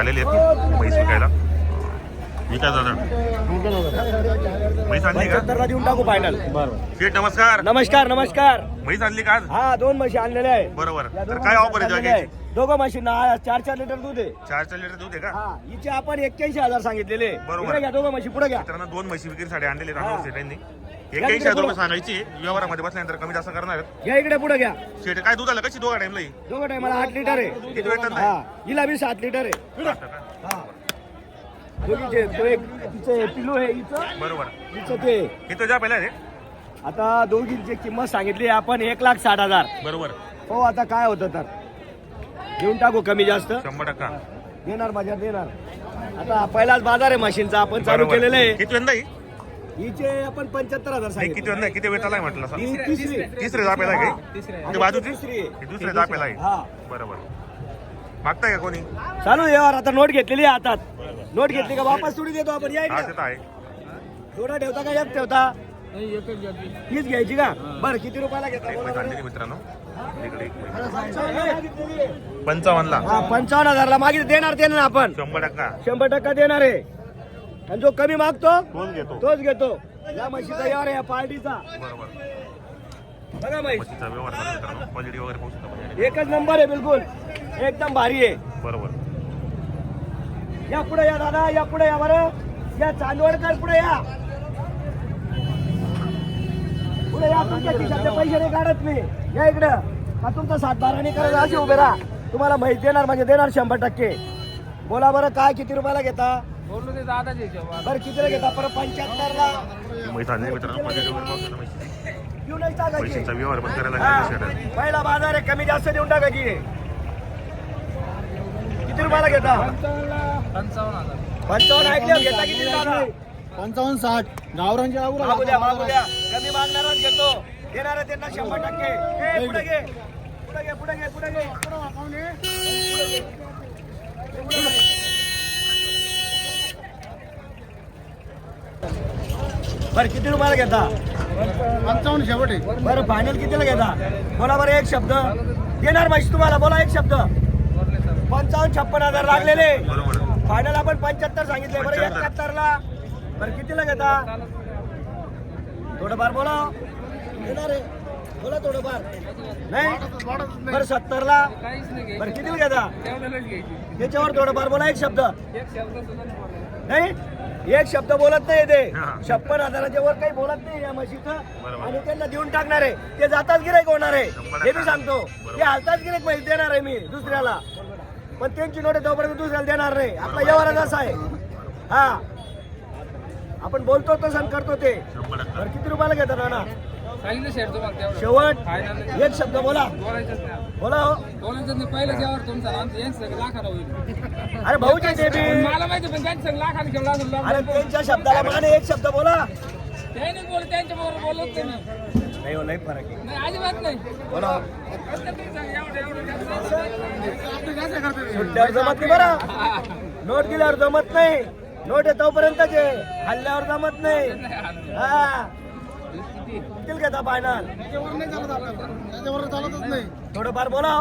आलेले आहेत म्हैस विकायला विकाय दादा. म्हैस आणली का? पंच्याहत्तरला देऊन टाकू फायनल शेठ नमस्कार. नमस्कार नमस्कार. म्हैस आणली का आज? हा दोन म्हशी आणलेल्या आहे बरोबर. या तर काय म्हशी ऑफर आहे आणलेल्या आहे. जागेची दोघं म्हशींना चार चार लिटर दूध आहे. चार चार लिटर दूध आहे का? हा हिचे आपण एक्क्याऐंशी हजार सांगितलेले बरोबर. इकडे घ्या दोघं म्हशी पुढे घ्या. मित्रांनो दोन म्हशी विक्रीसाठी आणलेले हा. राणा शेठांनी या एक्याऐंशी तिकडे हजार रुपये. सांगायची. व्यवहारामध्ये बसल्यानंतर कमी जास्त करणार आहेत. घ्या इकडे पुढे घ्या. शेठ काय दूध आलं कशी दोघा टाइमला दोघं टायमाला आठ लिटर आहे. किती हा हिला बी सात लिटर आहे. दोघीचे तो एक तिचे पिलू आहे हिचं बरोबर. हिचं ते. हे तर जा पहिला रे आता दोघींची किंमत सांगितली आपण एक लाख साठ हजार. बरोबर. हो आता काय होतं तर? देऊन टाकू कमी जास्त? शंभर टक्का. देणार माझ्या देणार. आता पहिलाच बाजार आहे मशीनचा आपण चालू बरोबर. केलेलं आहे. किती ही? हिचे आपण पंच्याहत्तर हजार नाही किती सांगितले किती वेळ आहे म्हटलं असं ही तिसरी. तिसरे जापेला हा. काही? बाजूची तिसरी. आहे. हे दुसरे जापेला आहे हा. बरोबर. मागताय का कोणी? चालू आहे यावर आता नोट घेतलेली आहे हातात. नोट घेतली का? वापस सोडी देतो आपण. या हा इकडे. ते तर आहे. जोडा ठेवता का? एक ठेवता? हीच घ्यायची. का? बरं किती रुपयाला घेता? एक बोला म्हैस बरं. आणलेली मित्रांनो. इकडे एक म्हैस. पंचावन्न पंचावन्नला. हा पंचावन्न हजारला मागितलं. देणार देणार आपण. शंभर टक्का. शंभर टक्का देणार आहे. आणि जो कमी मागतो? तोच घेतो. तोच घेतो. या म्हशीचा यावर आहे या पार्टीचा. बरोबर. बघा म्हैस. म्हशीचा व्यवहार झाला मित्रांनो. क्वालिटी वगैरे पाहू शकता म्हणजे. एकच नंबर आहे बिलकुल. एकदम भारी आहे. बरोबर. या पुढे या दादा या पुढे या बरं. या चांदवडकर पुढे या. पुढे या तुमच्या खिशातले पैसे नाही काढत मी. या इकडं. का तुमचा सातबारा नाही करायचा असे उभे राहा. तुम्हाला माहिती देणार म्हणजे देणार शंभर टक्के. बोला बरं काय किती रुपयाला घेता. बरं कितीला घेता? परत पंच्याहत्तर ला ही म्हैस आणलेली मित्रांनो क्वालिटी वगैरे पाहू शकता म्हशीची. घेऊन टाकायची म्हशीचा व्यवहार पण करायला हा, लागेल शेतात. पहिला बाजार आहे कमी जास्त देऊन टाकायची किती रुपयाला घेता? पंचावन्न हजार. पंचावन्न ऐकले घेता किती पंचावन्न साठ. गावरांची आवरा मागू द्या मागू द्या कमी मागणारच घेतो. देणार त्यांना शंभर टक्के. ए, पुढे घे पुढे घे. पुढे घे पुढे घे पुढे घे. पुढे घे. बरं किती रुपयाला घेता? पंचावन्न शेवट आहे. बरं फायनल कितीला घेता? बोला बरं एक शब्द. देणार माहिती तुम्हाला बोला एक शब्द. पंचावन्न छप्पन हजार लागलेले. फायनल आपण पंच्याहत्तर सांगितले. बरं 75. एकाहत्तर ला बरं कितीला घेता थोडंफार बोला. येणार. आहे बोला थोडंफार. नाही? बरं सत्तर ला बरं कितीला घेता त्याच्यावर थोडंफार बोला एक शब्द. एक शब्द सुद्धा नाही? एक शब्द बोलत नाही ते. छप्पन हजाराच्या वर काही बोलत नाही या म्हशीचं. आणि त्यांना देऊन टाकणार आहे. ते जाताच गिरायक होणार आहे. हे मी. सांगतो. ते हालताच गिरायक माहिती देणार आहे मी दुसऱ्याला. पण त्यांची नोट तोपर्यंत दुसऱ्याला देणार नाही. आपला व्यवहारच असा आहे. हा. आपण बोलतो तसं आणि करतो ते. बरं किती रुपयाला घेतात तेवढं. शेवट एक शब्द बोला. बोला हो. अरे भाऊचे ते बी मला माहिती पण त्यांचं सगळं लाखाला घेऊन अजून अरे त्यांच्या शब्दाला माने एक शब्द बोला. त्याने बोल त्यांच्या बरोबर बोलत नाही नाही हो नाही फरक आहे. नाही अजिबात नाही. सुट्ट्यावर जमत बरं. नोट दिल्यावर जमत नाही. नोट आहे तोपर्यंतच आहे. हल्ल्यावर जमत नाही. हा. किती घेता फायनल त्याच्यावर नाही चालत आपल्याला त्याच्यावर चालतच नाही थोडंफार बोला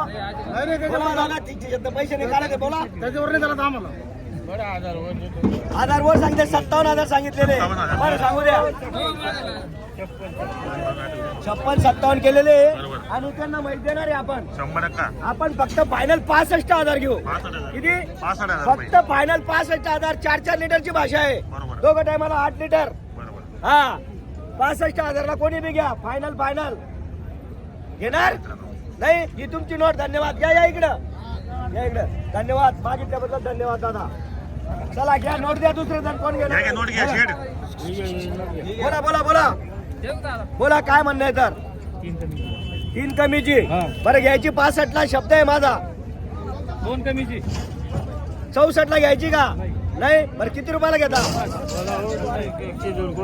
पैसे नाही काढायचे बोला. त्याच्यावर नाही चालत आम्हाला. हजार वर सांगते सत्तावन्न हजार सांगितलेले. बरं सांगू द्या. छप्पन सत्तावन्न केलेले. आणि त्यांना माहिती देणार आहे आपण. शंभर आपण फक्त फायनल पासष्ट हजार घेऊ. किती? फक्त फायनल पासष्ट हजार चार चार लिटरची भाषा आहे. बरोबर. दोघं टायमाला आठ लिटर. हा. पासष्ट हजारला कोणी बी घ्या. फायनल फायनल घेणार? नाही ही तुमची नोट. धन्यवाद. या या इकडं. या इकडं. धन्यवाद. मागितल्याबद्दल धन्यवाद दादा. चला घ्या नोट द्या दुसरे जण कोण घ्या नोट घ्या शेड. बोला बोला बोला. बोला काय म्हणणं आहे तर? तीन कमीची. बरं घ्यायची पासष्ट ला शब्द आहे माझा. दोन कमीची. चौसष्ट ला घ्यायची का? नाही? बरं किती रुपयाला घेता?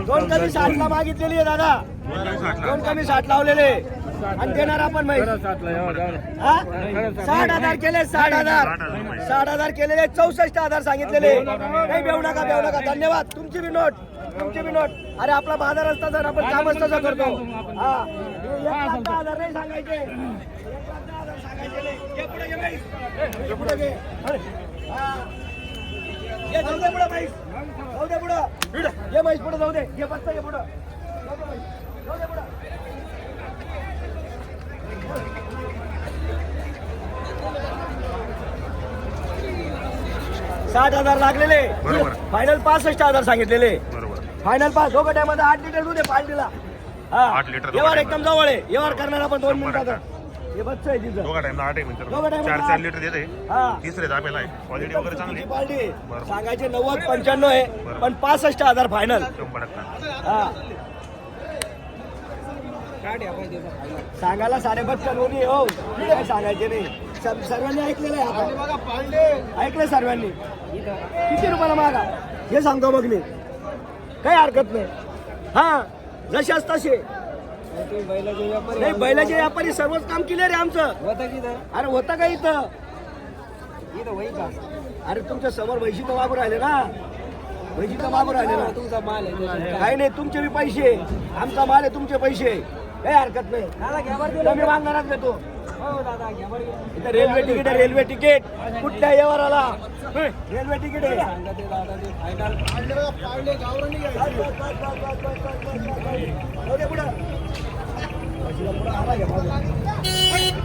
दोन कमी साठ ला मागितलेली आहे दादा. दोन कमी साठला. दोन कमी साठ लावलेले. आणि देणार आपण माहिती? साठ हजार केले साठ हजार. साठ हजार केलेले चौसष्ट हजार सांगितलेले. नाही बेऊ नका बेऊ नका. धन्यवाद. तुमची बी नोट तुमची बी नोट. अरे आपला बाजार असता सर आपण कामच तसं करतो. हा. हे एक लाख दहा हजार नाही सांगायचे. जाऊ दे पुढं म्हैस जाऊ दे पुढं. ये म्हैस पुढं जाऊ दे. ये बसता ये पुढं. जाऊ दे पुढं. साठ हजार लागलेले. बरोबर. फायनल पासष्ट हजार सांगितलेले. बरोबर. फायनल पास दोघं टायमध्ये आठ लिटर दूध आहे पार्टीला. आठ दोघं time एकदम जवळ आहे. व्यवहार करणारा पण दोन शंभर मिनिटात हे बच्च आहे तिथं दोघा टाइमला आठ आहे मिनिटं दोघा time ला चार आठ. चार लिटर देते. हा. तिसरे दाबेला आहे. क्वालिटी वगैरे चांगली आहे. पार्टी आहे. बरोबर. सांगायचे नव्वद पंच्याण्णव आहे पण पासष्ट हजार फायनल शंभर टक्का. हा काढ्या पाहिजे तर खायला. सांगायला साडे बच्चन कोणी हो. काय सांगायचे नाही. सर्व- सर्वांनी ऐकलेलं आहे बघा ऐकलं सर्वांनी. किती रुपयाला मागा? हे सांगतो मग मी. काही हरकत नाही. हा जशाच तसे नाही बैलाचे व्यापारी सर्वच काम केले रे आमचं. तर अरे होतं का इथं? अरे तुमच्यासमोर म्हैशीचं वापर राहिले ना. म्हैशीचं वापर राहिले ना. तुमचा माल आहे. काही नाही तुमचे बी पैसे. आमचा माल आहे तुमचे पैसे. काही हरकत नाही. कमी मागणारच देतो हो. इथं रेल्वे तिकीट आहे रेल्वे तिकीट. कुठल्या व्यवहाराला रेल्वे तिकीट आहे ते दादा ते फायनल पाहिले बघा पाहिले गावरानी घ्यायचे. जाऊ दे पुढं. म्हशीला पुढं आला घ्या बाजूला.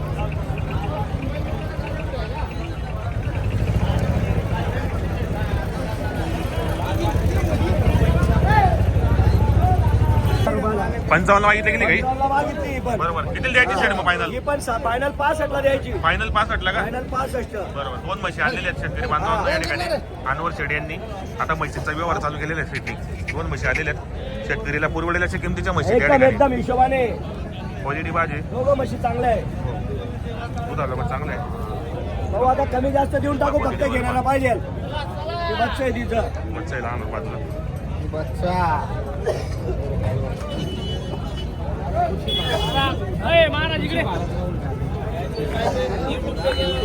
पंचावन्न मागितले काही? पंचावन्नला मागितली ही पण. बरोबर. किती द्यायची सेट मग फायनल ही पण फायनल पासष्टला द्यायची. फायनल पासष्टला का? फायनल पासष्ट. बरोबर. दोन म्हशी आणलेले आहेत शेतकरी बांधवांना या ठिकाणी. अनवर शेड यांनी. आता म्हशीचा व्यवहार चालू केलेला आहे शेती. दोन म्हशी आलेल्या आहेत. शेतकरीला पुरवलेल्या किमतीच्या म्हशी एकदम ठिकाणी. एकदम हिशोबाने. क्वालिटी भाजी. दोघं म्हशी चांगल्या आहे दुधाला पण चांगलं आहे. भाऊ आता कमी जास्त देऊन टाकू फक्त घेण्याला पाहिजे. ते बच्च आहे तिथं मच्छा आहे लहान बाजूला.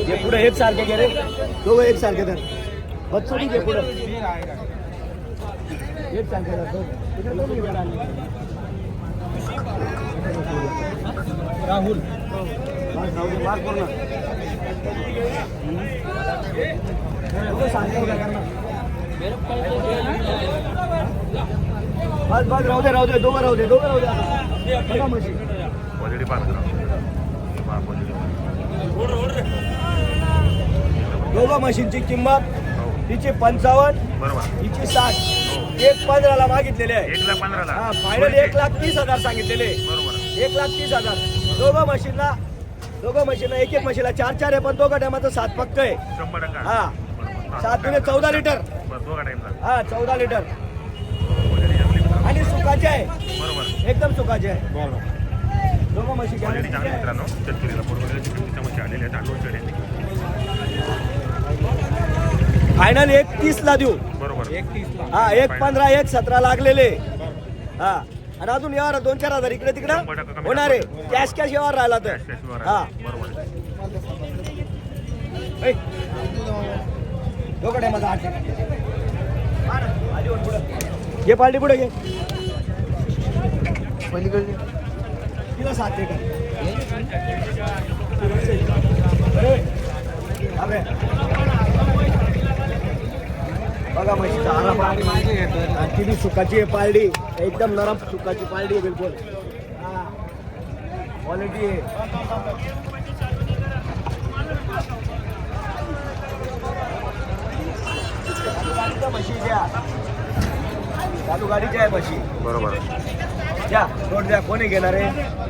हे पुढे एक सारखे घे रे दोघं एक सारखे धर बच्च बी घे पुढं एक राहिली. राहुल मार दे, कर ना. बस बस राहू दे राहू दे दोघं राहू दे दोघं राहू दे। म्हशी क्वालिटी पाहत क्वालिटी दोघं म्हशींची किंमत हो. तिची पंचावन्न बरोबर. तिची साठ. एक पंधराला मागितलेले आहे. एक लाख पंधराला. हा फायनल एक लाख तीस हजार सांगितलेले. बरोबर. एक लाख तीस हजार. दोघं मशीनला दोघं मशीनला एक एक मशीनला चार चार आहे पण दोघं टायमाचं सात पक्क आहे. शंभर टक्का. हा. सात दुने चौदा लिटर. हा चौदा लिटर. सुकाचे आहे. बरोबर. एकदम सुकाचे आहे. दोघं म्हशी क्वालिटी चांगली घ्या मित्रांनो शेतकरीला पुरवलेल्या किमतीच्या म्हशी आलेल्या आहेत अनवर शेड यांनी फायनल एक तीस ला देऊ. बरोबर. एक हा एक पंधरा एक सतरा लागलेले. हा. आणि अजून व्यवहार दोन चार हजार इकडे शंभर टक्का तिकडं कमी होणार आहे. कॅश कॅश व्यवहार राहिला तर. हा. आहे. बरोबर ऐ. दोघं टायमाचा आठ घे पार्टी पुढे घे. पलीकडे तिला सात लिटर अरे. बघा म्हशीचा आराम आणि तिने सुकाची आहे पारडी. एकदम नरम सुकाची पारडी आहे बिलकुल. क्वालिटी आहे. चालू गाडीच्या म्हशी द्या. चालू गाडीच्या आहे म्हशी. बरोबर. द्या रोड द्या कोणी घेणार आहे